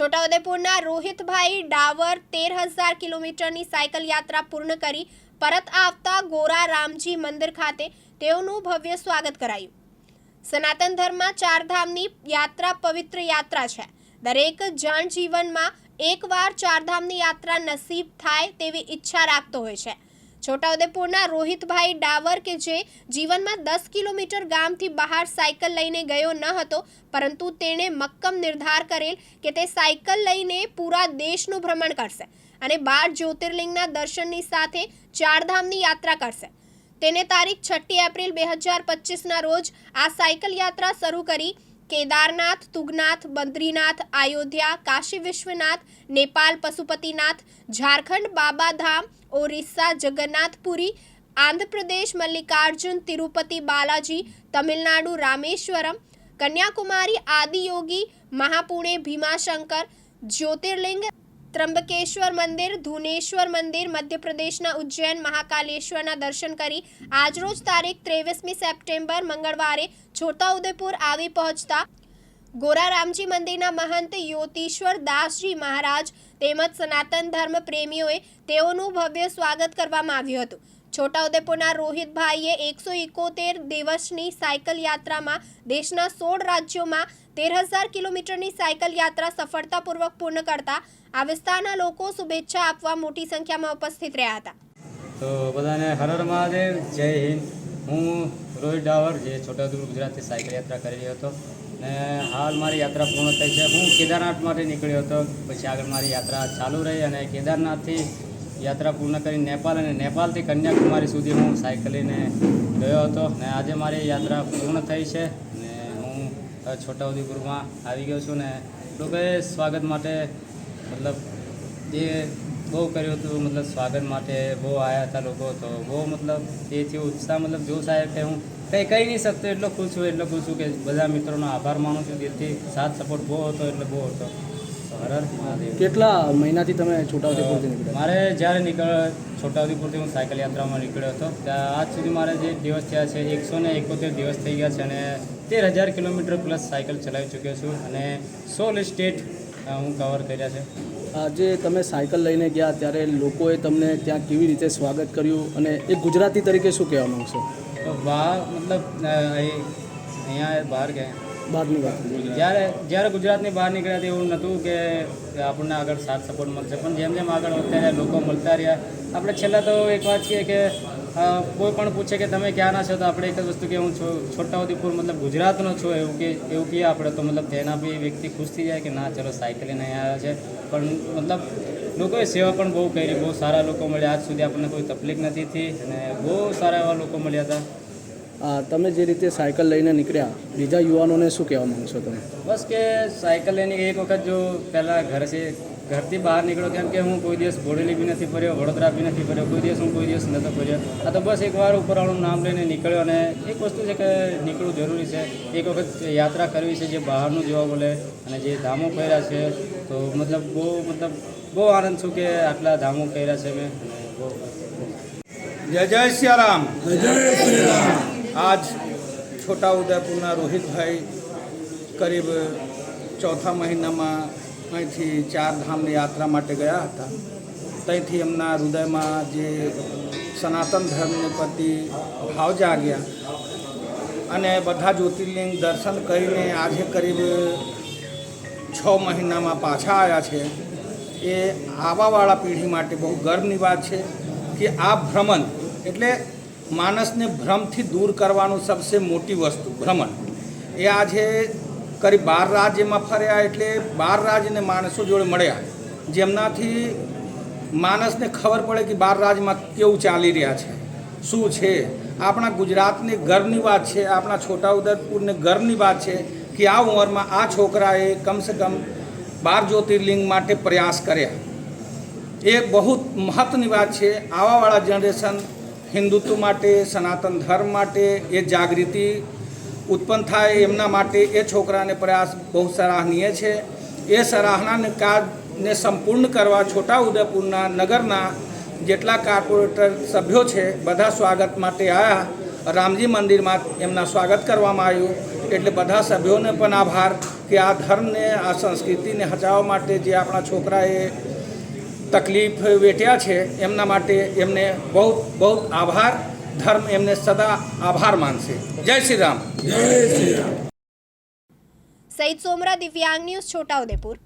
છોટાઉદેપુરના રોહિતભાઈ ડાવર તેર હજાર કિલોમીટરની સાયકલ યાત્રા પૂર્ણ કરી પરત આવતા ગોરા રામજી મંદિર ખાતે તેઓનું ભવ્ય સ્વાગત કરાયું. સનાતન ધર્મમાં ચારધામની યાત્રા પવિત્ર યાત્રા છે. દરેક જણ જીવનમાં એકવાર ચારધામની યાત્રા નસીબ થાય તેવી ઈચ્છા રાખતો હોય છે. છોટાઉદેપુરના રોહિતભાઈ ડાવર કે જે જીવનમાં દસ કિલોમીટર ગામથી બહાર સાયકલ લઈને ગયો ન હતો, પરંતુ તેણે મક્કમ નિર્ધાર કરેલ કે તે સાયકલ લઈને પૂરા દેશનું ભ્રમણ કરશે અને બાર જ્યોતિર્લિંગના દર્શનની સાથે ચારધામની યાત્રા કરશે. તેને તારીખ છઠ્ઠી એપ્રિલ બે હજાર પચીસના રોજ આ સાયકલ યાત્રા શરૂ કરી કેદારનાથ, તુગનાથ, બદ્રીનાથ, અયોધ્યા, કાશી વિશ્વનાથ નેપાલ પશુપતિનાથ, ઝારખંડ બાબાધામ ઓરિસ્સા, જગન્નાથપુરી, આંધ્રપ્રદેશ, મલ્લિકાર્જુન, તિરુપતિ, બાલાજી, તમિલનાડુ, રામેશ્વરમ, કન્યાકુમારી, આદિયોગી, મહાપુણે, ભીમાશંકર, જ્યોતિર્લિંગ ત્રંબકેશ્વર મંદિર, ધુનેશ્વર મંદિર, મધ્યપ્રદેશના ઉજ્જૈન, મહાકાલેશ્વરના દર્શન કરી આજરોજ તારીખ ત્રેવીસમી સપ્ટેમ્બર, મંગળવારે છોટાઉદેપુર આવી પહોંચતા ગોરારામજી મંદિરના મહંત યોતીશ્વર દાસજી મહારાજ તેમજ સનાતન ધર્મ પ્રેમીઓએ તેઓનું ભવ્ય સ્વાગત કરવામાં આવ્યું હતું. છોટાઉદેપુરના રોહિતભાઈએ એકસો એકોતેર દિવસની સાયકલ યાત્રામાં દેશના સોળ રાજ્યોમાં તેર હજાર કિલોમીટરની સાયકલ યાત્રા સફળતાપૂર્વક પૂર્ણ કરતા આ વિસ્તારના લોકો શુભેચ્છા આપવા મોટી સંખ્યામાં ઉપસ્થિત રહ્યા હતા. તો બધાને હર મહાદેવ, જય હિન્દ. હું રોહિત ડાવર, જે છોટાઉદેપુર ગુજરાતથી સાયકલ યાત્રા કરી રહ્યો હતો. ને હાલ મારી યાત્રા પૂર્ણ થઈ છે. હું કેદારનાથ માટે નીકળ્યો હતો. પછી આગળ મારી યાત્રા ચાલુ રહી અને કેદારનાથથી યાત્રા પૂર્ણ કરી નેપાલ અને નેપાલથી કન્યાકુમારી સુધી હું સાયકલીને ગયો હતો ને આજે મારી યાત્રા પૂર્ણ થઈ છે. ને હું છોટાઉદેપુરમાં આવી ગયો છું ને લોકોએ સ્વાગત માટે મતલબ જે બહુ કર્યું હતું મતલબ સ્વાગત માટે બહુ આવ્યા હતા લોકો તો બહુ મતલબ એથી ઉત્સાહ મતલબ જોશ આવ્યો કે હું કંઈ કહી નહીં શકતો એટલો ખુશ છું એટલો ખુશ છું કે બધા મિત્રોનો આભાર માનું છું દિલથી સાથ સપોર્ટ બહુ હતો એટલે બહુ હતો. કેટલા મહિનાથી તમે છોટાઉદેપુરથી નીકળ્યા? મારે જ્યારે નીકળ છોટાઉદેપુરથી હું સાયકલ યાત્રામાં નીકળ્યો હતો ત્યાં આજ સુધી મારે જે દિવસ થયા છે એકસો ને એકોતેર દિવસ થઈ ગયા છે અને તેર હજાર કિલોમીટર પ્લસ સાયકલ ચલાવી ચૂક્યો છું અને સોલ સ્ટેટ હું કવર કર્યા છે. આજે તમે સાયકલ લઈને ગયા ત્યારે લોકોએ તમને ત્યાં કેવી રીતે સ્વાગત કર્યું અને એક ગુજરાતી તરીકે શું કહેવા માગશો? વાહ મતલબ અહીંયા બહાર ગયા. બહારની વાત. જ્યારે જ્યારે ગુજરાતની બહાર નીકળ્યા તો એવું નહોતું કે આપણને આગળ સાથ સપોર્ટ મળશે. પણ જેમ જેમ આગળ વધતા રહ્યા લોકો મળતા રહ્યા આપણે છેલ્લા તો એક વાત છીએ કે કોઈ પણ પૂછે કે તમે ક્યાંના છો તો આપણે એક જ વસ્તુ કે હું છોટાઉદેપુર મતલબ ગુજરાતનો છું એવું કે એવું કહીએ આપણે તો મતલબ તેના બી વ્યક્તિ ખુશ થઈ જાય કે ના ચલો સાયકલ લઈને અહીંયા આવ્યા છે. પણ મતલબ લોકોએ સેવા પણ બહુ કરી બહુ સારા લોકો મળ્યા. આજ સુધી આપણને કોઈ તકલીફ નથી થઈ અને બહુ સારા એવા લોકો મળ્યા હતા. તમે જે રીતે સાયકલ લઈને નીકળ્યા બીજા યુવાનોને શું કહેવા માંગશો તમે? બસ કે સાયકલ લઈને એક વખત જો પહેલાં ઘરે છે ઘરથી બહાર નીકળો કેમ કે હું કોઈ દિવસ બોડેલી બી નથી ફર્યો વડોદરા બી નથી ફર્યો કોઈ દિવસ હું કોઈ દિવસ નહોતો ફર્યો. આ તો બસ એકવાર ઉપરવાળું નામ લઈને નીકળ્યો અને એક વસ્તુ છે કે નીકળવું જરૂરી છે. એક વખત યાત્રા કરવી છે જે બહારનું જોવા બોલે અને જે ધામો કર્યા છે તો મતલબ બહુ મતલબ બહુ આનંદ છું કે આટલા ધામો કર્યા છે મેં. બહુ જય જય સિયારામ. આજ છોટા ઉદયપુરના રોહિતભાઈ કરીબ ચોથા મહિનામાં અહીંથી ચાર ધામની યાત્રા માટે ગયા હતા. ત્યાંથી એમના હૃદયમાં જે સનાતન ધર્મને પ્રતિ ભાવ જાગ્યા. અને બધા જ્યોતિર્લિંગ દર્શન કરીને આજે કરીબ છ મહિનામાં પાછા આવ્યા છે. એ આવાવાળા પેઢી માટે બહુ ગર્વની વાત છે કે આ ભ્રમણ એટલે માણસને ભ્રમથી દૂર કરવાનું સૌથી મોટી વસ્તુ, ભ્રમણ. એ આજે કરી બાર રાજ્યમાં ફર્યા એટલે બાર રાજ્યને માણસો જોડે મળ્યા. જેમનાથી માણસને ખબર પડે કે બાર રાજ્યમાં કેવું ચાલી રહ્યા છે, શું છે. આપણા ગુજરાતની ગર્વની વાત છે, આપણા છોટાઉદેપુરને ગર્વની વાત છે કે આ ઉંમરમાં આ છોકરાએ કમસે કમ બાર જ્યોતિર્લિંગ માટે પ્રયાસ કર્યા. એ બહુ મહત્વની વાત છે. આવાવાળા જનરેશન હિન્દુત્વ માટે, સનાતન ધર્મ માટે એ જાગૃતિ ઉત્પન્ન થાય એમના માટે એ છોકરાને પ્રયાસ બહુ સરાહનીય છે. એ સરાહનાને કાર્યને સંપૂર્ણ કરવા છોટાઉદેપુરના નગરના જેટલા કાર્પોરેટર સભ્યો છે, બધા સ્વાગત માટે આવ્યા રામજી મંદિરમાં એમના સ્વાગત કરવામાં આવ્યું. એટલે બધા સભ્યોને પણ આભાર કે આ ધર્મને, આ સંસ્કૃતિને હચાવવા માટે જે આપણા છોકરાએ તકલીફ વેઠ્યા છે, એમના માટે એમને બહુ બહુ આભાર. ધર્મ એમને સદા આભાર માનશે જય શ્રી રામ સહિત સોમરા દિવ્યાંગ ન્યૂઝ છોટાઉદેપુર